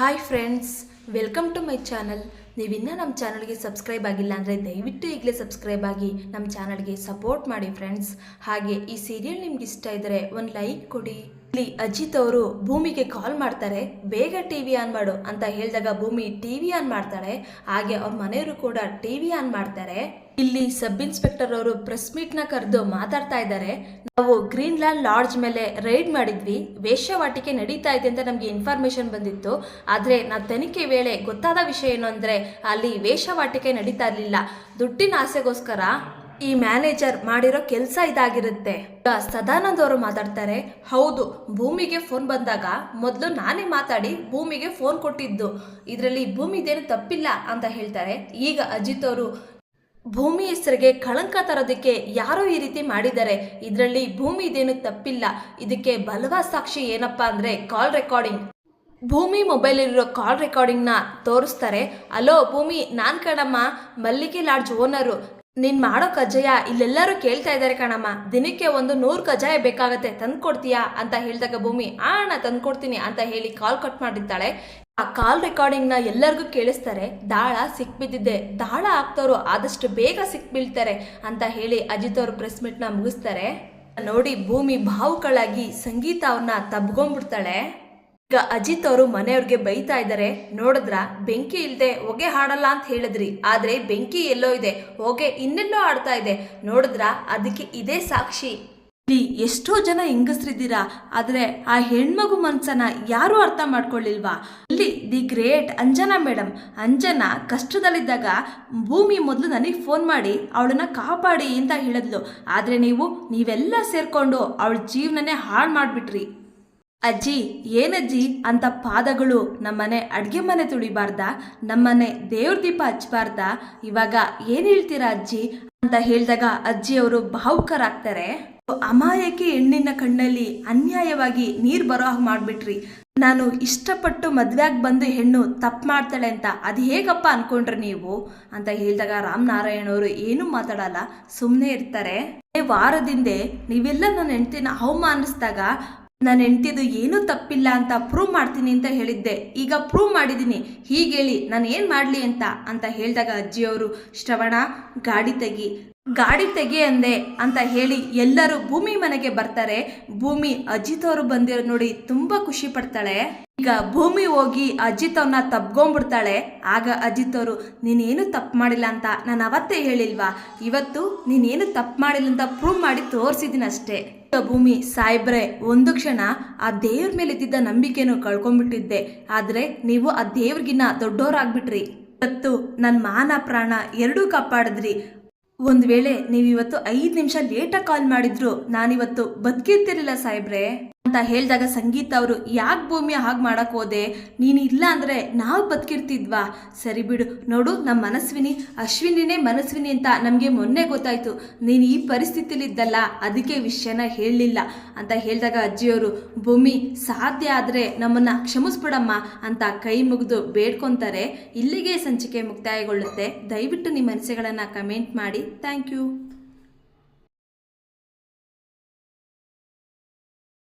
Hi friends welcome to my channel ನೀವಿನ್ನೂ ನಮ್ಮ ಚಾನಲ್ಗೆ ಸಬ್ಸ್ಕ್ರೈಬ್ ಆಗಿಲ್ಲ ಅಂದರೆ ದಯವಿಟ್ಟು ಈಗಲೇ ಸಬ್ಸ್ಕ್ರೈಬ್ ಆಗಿ ನಮ್ಮ ಚಾನಲ್ಗೆ ಸಪೋರ್ಟ್ ಮಾಡಿ ಫ್ರೆಂಡ್ಸ್ ಹಾಗೆ ಈ ಸೀರಿಯಲ್ ನಿಮ್ಗೆ ಇಷ್ಟ ಇದ್ದರೆ ಒಂದು ಲೈಕ್ ಕೊಡಿ. ಇಲ್ಲಿ ಅಜಿತ್ ಅವರು ಭೂಮಿಗೆ ಕಾಲ್ ಮಾಡ್ತಾರೆ, ಬೇಗ ಟಿವಿ ಆನ್ ಮಾಡು ಅಂತ ಹೇಳಿದಾಗ ಭೂಮಿ ಟಿವಿ ಆನ್ ಮಾಡ್ತಾಳೆ, ಹಾಗೆ ಅವ್ರ ಮನೆಯವರು ಕೂಡ ಟಿವಿ ಆನ್ ಮಾಡ್ತಾರೆ. ಇಲ್ಲಿ ಸಬ್ ಇನ್ಸ್ಪೆಕ್ಟರ್ ಅವರು ಪ್ರೆಸ್ ಮೀಟ್ನ ಕರೆದು ಮಾತಾಡ್ತಾ ಇದ್ದಾರೆ. ನಾವು ಗ್ರೀನ್ ಲ್ಯಾಂಡ್ ಲಾಡ್ಜ್ ಮೇಲೆ ರೈಡ್ ಮಾಡಿದ್ವಿ ವೇಷವಾಟಿಕೆ ನಡೀತಾ ಇದೆ ಅಂತ ನಮಗೆ ಇನ್ಫಾರ್ಮೇಶನ್ ಬಂದಿತ್ತು. ಆದ್ರೆ ನಾವು ತನಿಖೆ ವೇಳೆ ಗೊತ್ತಾದ ವಿಷಯ ಏನು ಅಂದರೆ ಅಲ್ಲಿ ವೇಷವಾಟಿಕೆ ನಡೀತಾ ಇರಲಿಲ್ಲ. ದುಡ್ಡಿನ ಆಸೆಗೋಸ್ಕರ ಈ ಮ್ಯಾನೇಜರ್ ಮಾಡಿರೋ ಕೆಲಸ ಇದಾಗಿರುತ್ತೆ. ಸದಾನಂದ ಅವರು ಮಾತಾಡ್ತಾರೆ, ಹೌದು, ಭೂಮಿಗೆ ಫೋನ್ ಬಂದಾಗ ಮೊದಲು ನಾನೇ ಮಾತಾಡಿ ಭೂಮಿಗೆ ಫೋನ್ ಕೊಟ್ಟಿದ್ದು. ಇದರಲ್ಲಿ ಭೂಮಿದೇನು ತಪ್ಪಿಲ್ಲ ಅಂತ ಹೇಳ್ತಾರೆ. ಈಗ ಅಜಿತ್ ಅವರು, ಭೂಮಿ ಹೆಸರಿಗೆ ಕಳಂಕ ತರೋದಕ್ಕೆ ಯಾರೋ ಈ ರೀತಿ ಮಾಡಿದ್ದಾರೆ. ಇದರಲ್ಲಿ ಭೂಮಿ ಇದೇನು ತಪ್ಪಿಲ್ಲ. ಇದಕ್ಕೆ ಬಲವಾದ ಸಾಕ್ಷಿ ಏನಪ್ಪಾ ಅಂದ್ರೆ ಕಾಲ್ ರೆಕಾರ್ಡಿಂಗ್ ಭೂಮಿ ಮೊಬೈಲಿರೋ ಕಾಲ್ ರೆಕಾರ್ಡಿಂಗ್ನ ತೋರಿಸ್ತಾರೆ, ಅಲೋ ಭೂಮಿ, ನಾನ್ ಕಣಮ್ಮ, ಮಲ್ಲಿಗೆ ಲಾಡ್ಜ್ ಓನರು. ನೀನ್ ಮಾಡೋ ಕಜ್ಜಾಯ ಇಲ್ಲೆಲ್ಲರೂ ಕೇಳ್ತಾ ಇದ್ದಾರೆ ಕಣಮ್ಮ. ದಿನಕ್ಕೆ ಒಂದು ನೂರು ಕಜ್ಜಾಯ ಬೇಕಾಗತ್ತೆ, ತಂದ್ಕೊಡ್ತೀಯಾ ಅಂತ ಹೇಳಿದಾಗ ಭೂಮಿ, ಆ ಅಣ್ಣ ತಂದ್ಕೊಡ್ತೀನಿ ಅಂತ ಹೇಳಿ ಕಾಲ್ ಕಟ್ ಮಾಡಿರ್ತಾಳೆ. ಆ ಕಾಲ್ ರೆಕಾರ್ಡಿಂಗ್ನ ಎಲ್ಲರಿಗೂ ಕೇಳಿಸ್ತಾರೆ, ದಾಳ ಸಿಕ್ಬಿದ್ದಿದೆ, ದಾಳ ಆಗ್ತವ್ರು, ಆದಷ್ಟು ಬೇಗ ಸಿಕ್ಬೀಳ್ತಾರೆ ಅಂತ ಹೇಳಿ ಅಜಿತ್ ಅವರು ಪ್ರೆಸ್ ಮೀಟ್ನ ಮುಗಿಸ್ತಾರೆ. ನೋಡಿ ಭೂಮಿ ಭಾವುಕಳಾಗಿ ಸಂಗೀತ ಅವ್ರನ್ನ ತಬ್ಕೊಂಡ್ಬಿಡ್ತಾಳೆ ಈಗ ಅಜಿತ್ ಅವರು ಮನೆಯವ್ರಿಗೆ ಬೈತಾ ಇದ್ದಾರೆ ನೋಡಿದ್ರ? ಬೆಂಕಿ ಇಲ್ಲದೆ ಹೊಗೆ ಹಾಡಲ್ಲ ಅಂತ ಹೇಳಿದ್ರಿ. ಆದರೆ ಬೆಂಕಿ ಎಲ್ಲೋ ಇದೆ, ಹೊಗೆ ಇನ್ನೆಲ್ಲೋ ಆಡ್ತಾ ಇದೆ. ನೋಡಿದ್ರ? ಅದಕ್ಕೆ ಇದೇ ಸಾಕ್ಷಿ. ಇಲ್ಲಿ ಎಷ್ಟೋ ಜನ ಹೆಂಗಸ್ರಿದ್ದೀರಾ? ಆದರೆ ಆ ಹೆಣ್ಮಗು ಮನ್ಸನ್ನ ಯಾರು ಅರ್ಥ ಮಾಡ್ಕೊಳ್ಳಿಲ್ವಾ? ಇಲ್ಲಿ the great Anjana madam Anjana ಕಷ್ಟದಲ್ಲಿದ್ದಾಗ ಭೂಮಿ ಮೊದಲು ನನಗೆ ಫೋನ್ ಮಾಡಿ ಅವಳನ್ನ ಕಾಪಾಡಿ ಅಂತ ಹೇಳಿದ್ಲು. ಆದರೆ ನೀವು ನೀವೆಲ್ಲ ಸೇರಿಕೊಂಡು ಅವಳ ಜೀವನನೇ ಹಾಳು ಮಾಡ್ಬಿಟ್ರಿ. ಅಜ್ಜಿ, ಏನಜ್ಜಿ ಅಂತ ಪಾದಗಳು ನಮ್ಮನೆ ಅಡುಗೆ ಮನೆ ತುಳಿಬಾರ್ದ? ನಮ್ಮನೆ ದೇವ್ರ ದೀಪ ಹಚ್ಚಬಾರ್ದ? ಇವಾಗ ಏನ್ ಹೇಳ್ತೀರಾ ಅಜ್ಜಿ ಅಂತ ಹೇಳಿದಾಗ ಅಜ್ಜಿಯವರು ಭಾವುಕರಾಗ್ತಾರೆ. ಅಮಾಯಕಿ ಹೆಣ್ಣಿನ ಕಣ್ಣಲ್ಲಿ ಅನ್ಯಾಯವಾಗಿ ನೀರ್ ಬರೋ ಹಾಗೆ ಮಾಡಿಬಿಟ್ರಿ. ನಾನು ಇಷ್ಟಪಟ್ಟು ಮದ್ವೆಗ್ ಬಂದು ಹೆಣ್ಣು ತಪ್ಪು ಮಾಡ್ತಾಳೆ ಅಂತ ಅದು ಹೇಗಪ್ಪ ಅನ್ಕೊಂಡ್ರಿ ನೀವು? ಅಂತ ಹೇಳಿದಾಗ ರಾಮನಾರಾಯಣ ಅವರು ಏನೂ ಮಾತಾಡಲ್ಲ ಸುಮ್ಮನೆ ಇರ್ತಾರೆ. ವಾರದಿಂದೆ ನೀವೆಲ್ಲ ನನ್ನ ಹೆಂಡ್ತಿನ ಅವಮಾನಿಸಿದಾಗ ನನ್ನ ಹೆಂಡತಿದು ಏನೂ ತಪ್ಪಿಲ್ಲ ಅಂತ ಪ್ರೂವ್ ಮಾಡ್ತೀನಿ ಅಂತ ಹೇಳಿದ್ದೆ. ಈಗ ಪ್ರೂವ್ ಮಾಡಿದ್ದೀನಿ ಹೀಗೆ ಹೇಳಿ, ನಾನು ಏನು ಮಾಡಲಿ ಅಂತ ಅಂತ ಹೇಳಿದಾಗ ಅಜ್ಜಿಯವರು, ಶ್ರವಣ, ಗಾಡಿ ತೆಗಿ. ಗಾಡಿ ತೆಗಿ ಅಂದೆ ಅಂತ ಹೇಳಿ ಎಲ್ಲರೂ ಭೂಮಿ ಮನೆಗೆ ಬರ್ತಾರೆ. ಭೂಮಿ ಅಜಿತ್ ಅವರು ಬಂದಿರೋ ನೋಡಿ ತುಂಬಾ ಖುಷಿ ಪಡ್ತಾಳೆ. ಈಗ ಭೂಮಿ ಹೋಗಿ ಅಜಿತ್ ಅವ್ರನ್ನ ತಪ್ಕೊಂಡ್ಬಿಡ್ತಾಳೆ. ಆಗ ಅಜಿತ್ ಅವರು, ನೀನೇನು ತಪ್ಪು ಮಾಡಿಲ್ಲ ಅಂತ ನಾನು ಅವತ್ತೇ ಹೇಳಿಲ್ವಾ? ಇವತ್ತು ನೀನೇನು ತಪ್ಪು ಮಾಡಿಲ್ಲ ಅಂತ ಪ್ರೂವ್ ಮಾಡಿ ತೋರಿಸಿದ್ದೀನಿ ಅಷ್ಟೇ. ಭೂಮಿ ಸಾಯ್ಬ್ರೆ ಒಂದು ಕ್ಷಣ ಆ ದೇವ್ರ ಮೇಲೆ ಇದ್ದಿದ್ದ ನಂಬಿಕೆನೂ ಕಳ್ಕೊಂಡ್ಬಿಟ್ಟಿದ್ದೆ. ಆದ್ರೆ ನೀವು ಆ ದೇವ್ರಿಗಿನ್ನ ದೊಡ್ಡವರಾಗ್ಬಿಟ್ರಿ ಇವತ್ತು ನನ್ನ ಮಾನ ಪ್ರಾಣ ಎರಡೂ ಕಾಪಾಡಿದ್ರಿ. ಒಂದ್ ವೇಳೆ ನೀವಿವತ್ತು ಐದು ನಿಮಿಷ ಲೇಟಾಗಿ ಕಾಲ್ ಮಾಡಿದ್ರು ನಾನಿವತ್ತು ಬದುಕಿರ್ತಿರಲಿಲ್ಲ ಸಾಹೇಬ್ರೆ. ಅಂತ ಹೇಳಿದಾಗ ಸಂಗೀತ ಅವರು, ಯಾಕೆ ಭೂಮಿ ಹಾಗೆ ಮಾಡೋಕ್ಕೆ ಹೋದೆ? ನೀನು ಇಲ್ಲ ಅಂದರೆ ನಾವು ಬದುಕಿರ್ತಿದ್ವಾ? ಸರಿ ಬಿಡು, ನೋಡು ನಮ್ಮ ಮನಸ್ವಿನಿ, ಅಶ್ವಿನಿನೇ ಮನಸ್ವಿನಿ ಅಂತ ನಮಗೆ ಮೊನ್ನೆ ಗೊತ್ತಾಯಿತು. ನೀನು ಈ ಪರಿಸ್ಥಿತಿಲಿದ್ದಲ್ಲ, ಅದಕ್ಕೆ ವಿಷಯನ ಹೇಳಲಿಲ್ಲ. ಅಂತ ಹೇಳಿದಾಗ ಅಜ್ಜಿಯವರು, ಭೂಮಿ, ಸಾಧ್ಯ ಆದರೆ ನಮ್ಮನ್ನು ಕ್ಷಮಿಸ್ಬಿಡಮ್ಮ ಅಂತ ಕೈ ಮುಗಿದು ಬೇಡ್ಕೊತಾರೆ. ಇಲ್ಲಿಗೆ ಸಂಚಿಕೆ ಮುಕ್ತಾಯಗೊಳ್ಳುತ್ತೆ. ದಯವಿಟ್ಟು ನಿಮ್ಮ ಅನಿಸಿಕೆಗಳನ್ನು ಕಮೆಂಟ್ ಮಾಡಿ. Thank you.